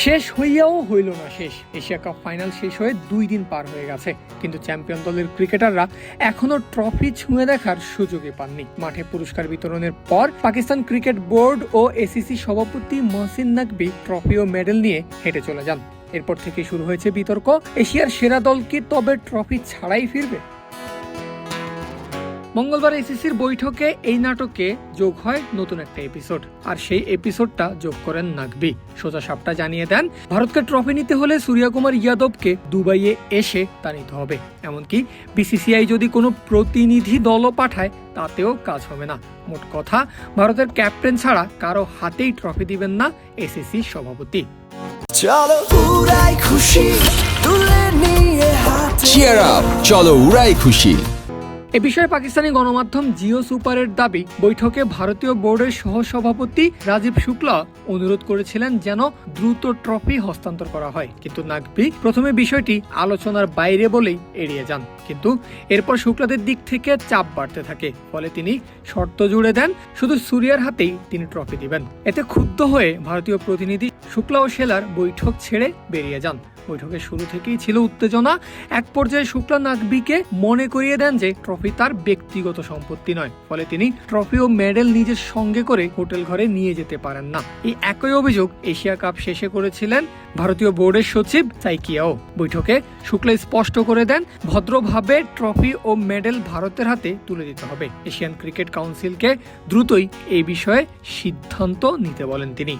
শেষ হইয়াও হইল না শেষ। এশিয়া কাপ ফাইনাল শেষ হয়ে দুই দিন পার হয়ে গেছে। কিন্তু চ্যাম্পিয়ন দলের ক্রিকেটাররা এখনও ট্রফি ছুঁয়ে দেখার সুযোগই পাননি। মাঠে পুরস্কার বিতরণের পর পাকিস্তান ক্রিকেট বোর্ড ও এসিসি সভাপতি মহসিন নাকবি ট্রফি ও মেডেল নিয়ে হেঁটে চলে যান। এরপর থেকে শুরু হয়েছে বিতর্ক। এশিয়ার সেরা দল কি তবে ট্রফি ছাড়াই ফিরবে? মঙ্গলবার এসিসির বৈঠকে এই নাটকে যোগ হয় নতুন একটা এপিসোড আর সেই এপিসোডটা যোগ করেন নাকবি সোজা সাপটা জানিয়ে দেন ভারতকে ট্রফি নিতে হলে সূর্যকুমার ইয়াদবকে দুবাইয়ে এসে তা নিতে হবে। এমনকি বিসিসিআই যদি কোনো প্রতিনিধি দলও পাঠায় তাতেও কাজ হবে না। মোট কথা ভারতের ক্যাপ্টেন ছাড়া কারও হাতেই ট্রফি দিবেন না এসিসি সভাপতি। চলো উড়াই খুশি তুলে নিয়ে হাতে চিয়ার আপ চলো উড়াই খুশি। এ বিষয়ে পাকিস্তানি গণমাধ্যম জিও সুপারের দাবি, বৈঠকে ভারতীয় বোর্ডের সহসভাপতি রাজীব শুক্লা অনুরোধ করেছিলেন যেন দ্রুত ট্রফি হস্তান্তর করা হয়। কিন্তু নাকবি প্রথমে বিষয়টি আলোচনার বাইরে বলেই এড়িয়ে যান। কিন্তু এরপর শুক্লাদের দিক থেকে চাপ বাড়তে থাকে। ফলে তিনি শর্ত জুড়ে দেন, শুধু সুরিয়ার হাতেই তিনি ট্রফি দিবেন। এতে ক্ষুব্ধ হয়ে ভারতীয় প্রতিনিধি শুক্লা ও সেলার বৈঠক ছেড়ে বেরিয়ে যান। বৈঠকের শুরু থেকেই ছিল উত্তেজনা। এক পর্যায়ে শুক্লা নাকবিকে মনে করিয়ে দেন যে ট্রফি তার ব্যক্তিগত সম্পত্তি নয়, ফলে তিনি ট্রফি ও মেডেল নিজের সঙ্গে করে হোটেল ঘরে নিয়ে যেতে পারেন না। এই একই অভিযোগ এশিয়া কাপ শেষে করেছিলেন ভারতীয় বোর্ডের সচিব সাইকিয়াও। বৈঠকে শুক্লা স্পষ্ট করে দেন, ভদ্রভাবে ট্রফি ও মেডেল ভারতের হাতে তুলে দিতে হবে। এশিয়ান ক্রিকেট কাউন্সিলকে দ্রুতই এই বিষয়ে সিদ্ধান্ত নিতে বলেন তিনি।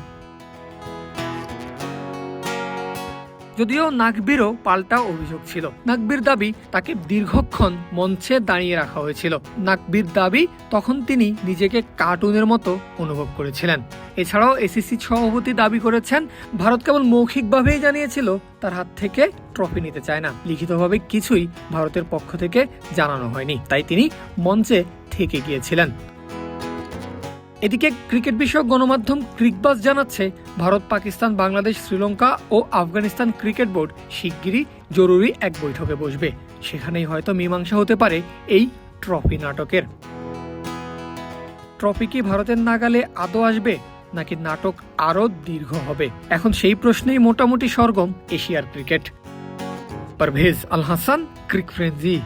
যদিও নাকবিরও পাল্টা অভিযোগ ছিল। নাকবির দাবি তাকে দীর্ঘক্ষণ মঞ্চে দাঁড়িয়ে রাখা হয়েছিল। নাকবির দাবি তখন তিনি নিজেকে কার্টুনের মতো অনুভব করেছিলেন। এছাড়াও এসিসি সভাপতি দাবি করেছেন, ভারত কেবল মৌখিকভাবেই জানিয়েছিল, তার হাত থেকে ট্রফি নিতে চায় না। লিখিতভাবে কিছুই ভারতের পক্ষ থেকে জানানো হয়নি। তাই তিনি মঞ্চে থেকে গিয়েছিলেন। এদিকে ক্রিকেট বিষয়ক গণমাধ্যম ক্রিকবাস জানাচ্ছে, ভারত, পাকিস্তান, বাংলাদেশ, শ্রীলঙ্কা ও আফগানিস্তান ক্রিকেট বোর্ড শিগগিরই জরুরি এক বৈঠকে বসবে। সেখানেই হয়তো মীমাংসা হতে পারে এই ট্রফি নাটকের। ট্রফি কি ভারতের নাগালে আদৌ আসবে, নাকি নাটক আরও দীর্ঘ হবে? এখন সেই প্রশ্নেই মোটামুটি সরগম এশিয়ার cricket. Parvez Al Hasan, cric frenzy